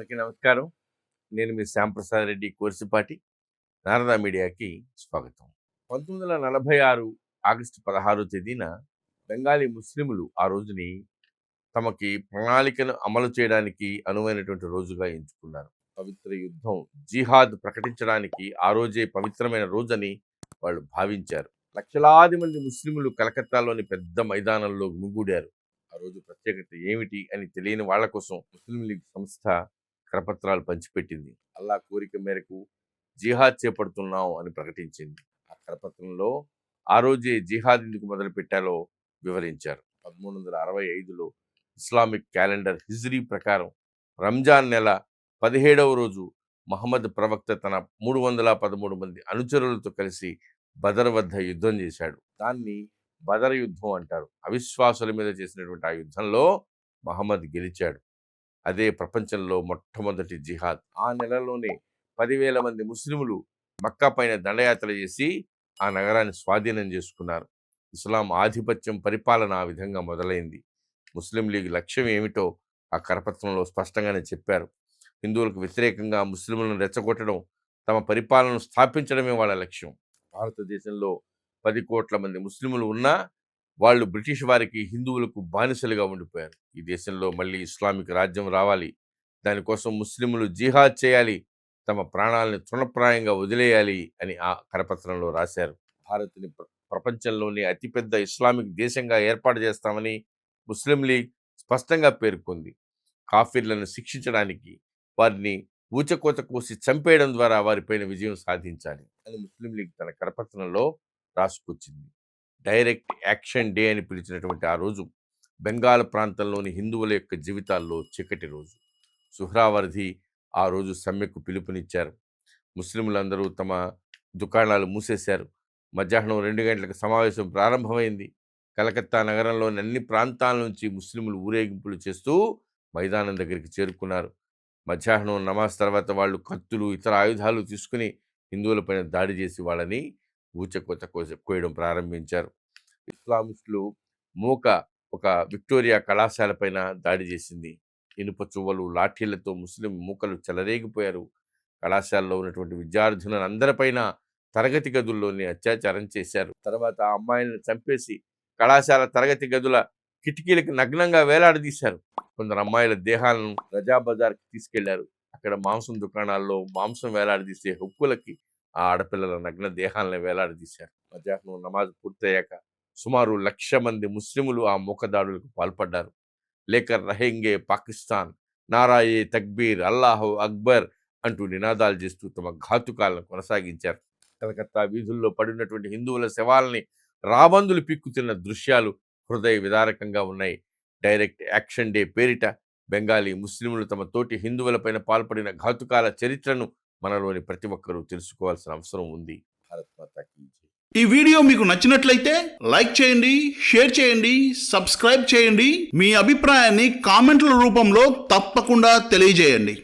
అందరికీ నమస్కారం. నేను మీ శ్యాంప్రసాద్ రెడ్డి కోర్సిపాటి నారదా మీడియాకి స్వాగతం. పంతొమ్మిది వందల నలభై ఆరు ఆగస్టు పదహారో తేదీన బెంగాలీ ముస్లింలు ఆ రోజుని తమకి ప్రణాళికను అమలు చేయడానికి అనువైనటువంటి రోజుగా ఎంచుకున్నారు. పవిత్ర యుద్ధం జిహాద్ ప్రకటించడానికి ఆ రోజే పవిత్రమైన రోజని వాళ్ళు భావించారు. లక్షలాది మంది ముస్లింలు కలకత్తాలోని పెద్ద మైదానంలో గుమిగూడారు ఆ రోజు ప్రత్యేకత ఏమిటి అని తెలియని వాళ్ళ కోసం ముస్లిం లీగ్ సంస్థ కరపత్రాలు పంచిపెట్టింది. అల్లా కోరిక మేరకు జిహాద్ చేపడుతున్నాం అని ప్రకటించింది. ఆ కరపత్రంలో ఆ రోజే జిహాద్ ఎందుకు మొదలు పెట్టాలో వివరించారు. పదమూడు వందల అరవై ఐదులో ఇస్లామిక్ క్యాలెండర్ హిజ్రీ ప్రకారం రంజాన్ నెల పదిహేడవ రోజు మహమ్మద్ ప్రవక్త తన మూడు వందల పదమూడు మంది అనుచరులతో కలిసి బదర్ వద్ద యుద్ధం చేశాడు. దాన్ని బదర్ యుద్ధం అంటారు. అవిశ్వాసుల మీద చేసినటువంటి ఆ యుద్ధంలో మహమ్మద్ గెలిచాడు. అదే ప్రపంచంలో మొట్టమొదటి జిహాద్. ఆ నెలలోనే పదివేల మంది ముస్లిములు మక్కా పైన దండయాత్ర చేసి ఆ నగరాన్ని స్వాధీనం చేసుకున్నారు. ఇస్లాం ఆధిపత్యం పరిపాలన ఆ విధంగా మొదలైంది. ముస్లిం లీగ్ లక్ష్యం ఏమిటో ఆ కరపత్రంలో స్పష్టంగానే చెప్పారు. హిందువులకు వ్యతిరేకంగా ముస్లింలను రెచ్చగొట్టడం తమ పరిపాలనను స్థాపించడమే వాళ్ళ లక్ష్యం. భారతదేశంలో పది కోట్ల మంది ముస్లింలు ఉన్నా వాళ్ళు బ్రిటిష్ వారికి హిందువులకు బానిసలుగా ఉండిపోయారు. ఈ దేశంలో మళ్ళీ ఇస్లామిక్ రాజ్యం రావాలి. దానికోసం ముస్లింలు జిహాద్ చేయాలి. తమ ప్రాణాలను తృణప్రాయంగా వదిలేయాలి అని ఆ కరపత్రంలో రాశారు. భారత్ని ప్ర- ప్రపంచంలోని అతిపెద్ద ఇస్లామిక్ దేశంగా ఏర్పాటు చేస్తామని ముస్లిం లీగ్ స్పష్టంగా పేర్కొంది. కాఫీర్లను శిక్షించడానికి వారిని ఊచకోత కోసి చంపేయడం ద్వారా వారిపైన విజయం సాధించాలి అని ముస్లిం లీగ్ తన కరపత్రంలో రాసుకొచ్చింది. డైరెక్ట్ యాక్షన్ డే అని పిలిచినటువంటి ఆ రోజు బెంగాల్ ప్రాంతంలోని హిందువుల యొక్క జీవితాల్లో చీకటి రోజు. సుహ్రావర్ధి ఆ రోజు సమ్మెకు పిలుపునిచ్చారు. ముస్లింలందరూ తమ దుకాణాలు మూసేశారు. మధ్యాహ్నం రెండు గంటలకు సమావేశం ప్రారంభమైంది. కలకత్తా నగరంలోని అన్ని ప్రాంతాల నుంచి ముస్లింలు ఊరేగింపులు చేస్తూ మైదానం దగ్గరికి చేరుకున్నారు. మధ్యాహ్నం నమాజ్ తర్వాత వాళ్ళు కత్తులు ఇతర ఆయుధాలు తీసుకుని హిందువులపైన దాడి చేసి వాళ్ళని ఊచకోత కోస కోయడం ప్రారంభించారు. ఇస్లామిస్టులు మూక ఒక విక్టోరియా కళాశాల పైన దాడి చేసింది. ఇనుప చువ్వలు లాఠీలతో ముస్లిం మూకలు చెలరేగిపోయారు. కళాశాలలో ఉన్నటువంటి విద్యార్థులను అందరిపైన తరగతి గదుల్లోనే అత్యాచారం చేశారు. తర్వాత ఆ అమ్మాయిలను చంపేసి కళాశాల తరగతి గదుల కిటికీలకు నగ్నంగా వేలాడదీశారు. కొందరు అమ్మాయిల దేహాలను రజా బజార్కి తీసుకెళ్ళారు. అక్కడ మాంసం దుకాణాల్లో మాంసం వేలాడదీసే హుక్కులకి ఆ ఆడపిల్లల నగ్న దేహాలను వేలాడదీశారు. మధ్యాహ్నం నమాజ్ పూర్తయ్యాక సుమారు లక్ష మంది ముస్లిములు ఆ మూకదాడులకు పాల్పడ్డారు. లేక రహెంగే పాకిస్తాన్ నారాయే తక్బీర్ అల్లాహ్ అక్బర్ అంటూ నినాదాలు చేస్తూ తమ ఘాతుకాలను కొనసాగించారు. కలకత్తా వీధుల్లో పడినటువంటి హిందువుల శవాలని రాబందులు పిక్కుతున్న దృశ్యాలు హృదయ విదారకంగా ఉన్నాయి. డైరెక్ట్ యాక్షన్ డే పేరిట బెంగాలీ ముస్లింలు తమ తోటి హిందువులపైన పాల్పడిన ఘాతుకాల చరిత్రను మనలోని ప్రతి ఒక్కరూ తెలుసుకోవాల్సిన అవసరం ఉంది. భారత్ మాతా ఈ వీడియో మీకు నచ్చినట్లయితే లైక్ చేయండి షేర్ చేయండి సబ్స్క్రైబ్ చేయండి. మీ అభిప్రాయాన్ని కామెంట్ల రూపంలో తప్పకుండా తెలియజేయండి.